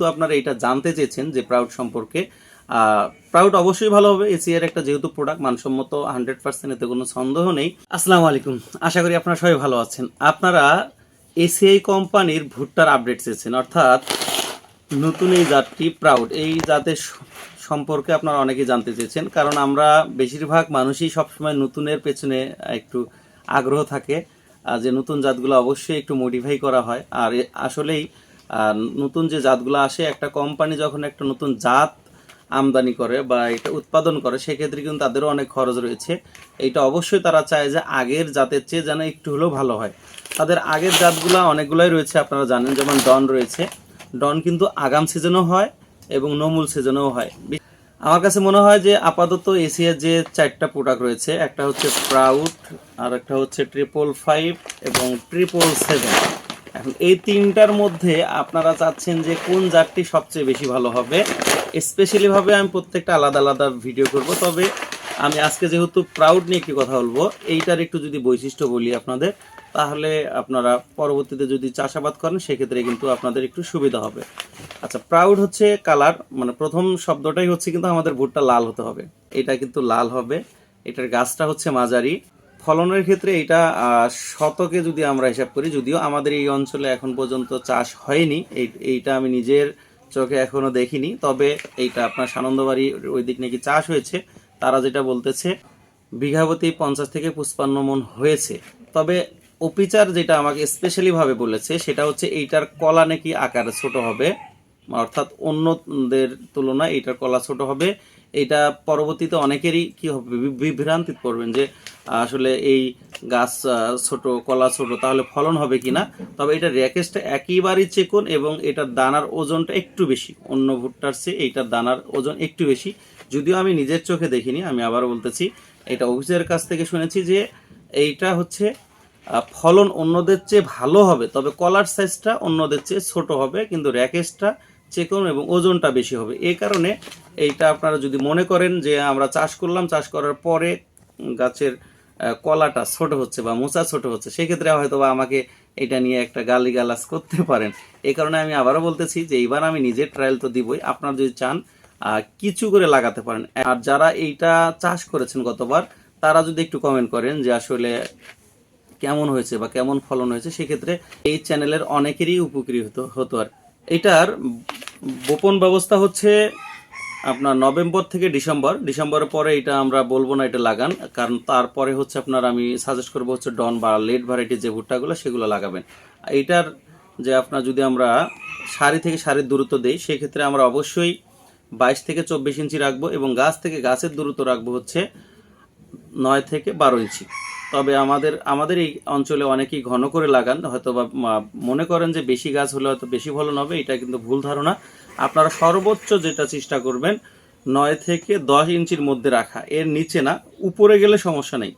যেহেতু আপনারা এটা জানতে চেয়েছেন যে প্রাউড সম্পর্কে প্রাউড অবশ্যই ভালো হবে এসিআর একটা যেহেতু প্রোডাক্ট মানসম্মত হান্ড্রেড পার্সেন্ট এতে কোনো সন্দেহ নেই। আসসালামু আলাইকুম, আশা করি আপনারা সবাই ভালো আছেন। আপনারা এসিআই কোম্পানির ভুট্টার আপডেট চেয়েছেন, অর্থাৎ নতুন এই জাতটি প্রাউড এই জাতের সম্পর্কে আপনারা অনেকেই জানতে চেয়েছেন, কারণ আমরা বেশিরভাগ মানুষই সবসময় নতুনের পেছনে একটু আগ্রহ থাকে যে নতুন জাতগুলো অবশ্যই একটু মডিফাই করা হয়। আর আসলেই আহ, নতুন যে জাতগুলো আসে একটা কোম্পানি যখন একটা নতুন জাত আমদানি করে বা এটা উৎপাদন করে সেক্ষেত্রে কিন্তু তাদেরও অনেক খরচ রয়েছে। এইটা অবশ্যই তারা চায় যে আগের জাতের চেয়ে যেন একটু হলেও ভালো হয়। তাদের আগের জাতগুলো অনেকগুলোই রয়েছে আপনারা জানেন যেমন ডন রয়েছে। ডন কিন্তু আগাম সিজনও হয় এবং নমুল সিজনেও হয়। আমার কাছে মনে হয় যে আপাতত এশিয়ার যে চারটা প্রোডাক্ট রয়েছে একটা হচ্ছে প্রাউড আর একটা হচ্ছে ট্রিপল ফাইভ এবং ট্রিপল সেভেন এখন এই তিনটার মধ্যে আপনারা চাচ্ছেন যে কোন জাতটি সবচেয়ে বেশি ভালো হবে। স্পেশালি ভাবে আমি প্রত্যেকটা আলাদা আলাদা ভিডিও করব। তবে আমি আজকে যেহেতু প্রাউড নিয়ে একটি কথা বলব, এইটার একটু যদি বৈশিষ্ট্য বলি আপনাদের, তাহলে আপনারা পরবর্তীতে যদি চাষাবাদ করেন, সেক্ষেত্রে কিন্তু আপনাদের একটু সুবিধা হবে। আচ্ছা প্রাউড হচ্ছে কালার মানে প্রথম শব্দটাই হচ্ছে কিন্তু আমাদের ভুট্টা লাল হতে হবে। এটা কিন্তু লাল হবে। এটার গাছটা হচ্ছে মাঝারি। ফলনের ক্ষেত্রে এটা শতকে যদি আমরা হিসাব করি, যদিও আমাদের এই অঞ্চলে এখন পর্যন্ত চাষ হয়নি, এই- এইটা আমি নিজের চোখে এখনও দেখিনি, তবে এইটা আপনার সানন্দবাড়ি ওই দিক নাকি চাষ হয়েছে, তারা যেটা বলতেছে, বিঘাপতি পঞ্চাশ থেকে পঁচপান্ন মন হয়েছে। তবে অপিচার যেটা আমাকে স্পেশালি ভাবে বলেছে, সেটা হচ্ছে এইটার কলা নাকি আকারে ছোট হবে অর্থাৎ অন্যদের তুলনায় এইটার কলা ছোট হবে। এটা পরবর্তীতে অনেকেরই কি হবে? বিভ্রান্তিত পড়বেন যে, আসলে এই গাছ ছোট, কলা ছোট, তাহলে ফলন হবে কি না তবে এটা র্যাকেজটা একেবারেই চেকন এবং এটার দানার ওজনটা একটু বেশি। অন্য ভুট্টার চেয়ে এইটার দানার ওজন একটু বেশি। যদিও আমি নিজের চোখে দেখিনি, আমি আবারও বলতেছি, এটা অফিসের কাছ থেকে শুনেছি যে, এইটা হচ্ছে ফলন অন্যদের চেয়ে ভালো হবে, তবে কলার সাইজটা অন্যদের চেয়ে ছোট হবে, কিন্তু র্যাকেজটা চেকন এবং ওজনটা বেশি হবে। এই কারণে এইটা আপনারা যদি মনে করেন যে আমরা চাষ করলাম, চাষ করার পরে গাছের কলাটা ছোট হচ্ছে বা মোচা ছোট হচ্ছে, সেক্ষেত্রে হয়তো বা আমাকে এটা নিয়ে একটা গালি গালাজ করতে পারেন। এই কারণে আমি আবারও বলতেছি যে এইবার আমি নিজের ট্রায়াল তো দিবই। আপনারা যদি চান কিছু করে লাগাতে পারেন। আর যারা এইটা চাষ করেছেন গতবার, তারা যদি একটু কমেন্ট করেন যে আসলে কেমন হয়েছে বা কেমন ফলন হয়েছে, সেক্ষেত্রে এই চ্যানেলের অনেকেরই উপকৃত হতো আর। এটার বোপন ব্যবস্থা হচ্ছে আপনার নভেম্বর থেকে ডিসেম্বর। ডিসেম্বরের পরে এটা আমরা বলব না, এটা লাগান। কারণ তারপরে হচ্ছে আপনার আমি সাজেস্ট করব হচ্ছে ডন বা লেট ভ্যারাইটি যে ভুট্টাগুলো, সেগুলো লাগাবেন। এইটার যে আপনার যদি আমরা সারি থেকে সারির দূরত্ব দেই, সেক্ষেত্রে আমরা অবশ্যই বাইশ থেকে চব্বিশ ইঞ্চি রাখব এবং গাছ থেকে গাছের দূরত্ব রাখব হচ্ছে নয় থেকে বারো ইঞ্চি। তবে আমাদের আমাদের এই অঞ্চলে অনেকেই ঘন করে লাগান হয়তো বা মনে করেন যে বেশি গাছ হলে হয়তো বেশি ফলন হবে, এটা কিন্তু ভুল ধারণা। আপনারা সর্বোচ্চ যেটা চেষ্টা করবেন, নয় থেকে দশ ইঞ্চির মধ্যে রাখা, এর নিচে না, উপরে গেলে সমস্যা নেই।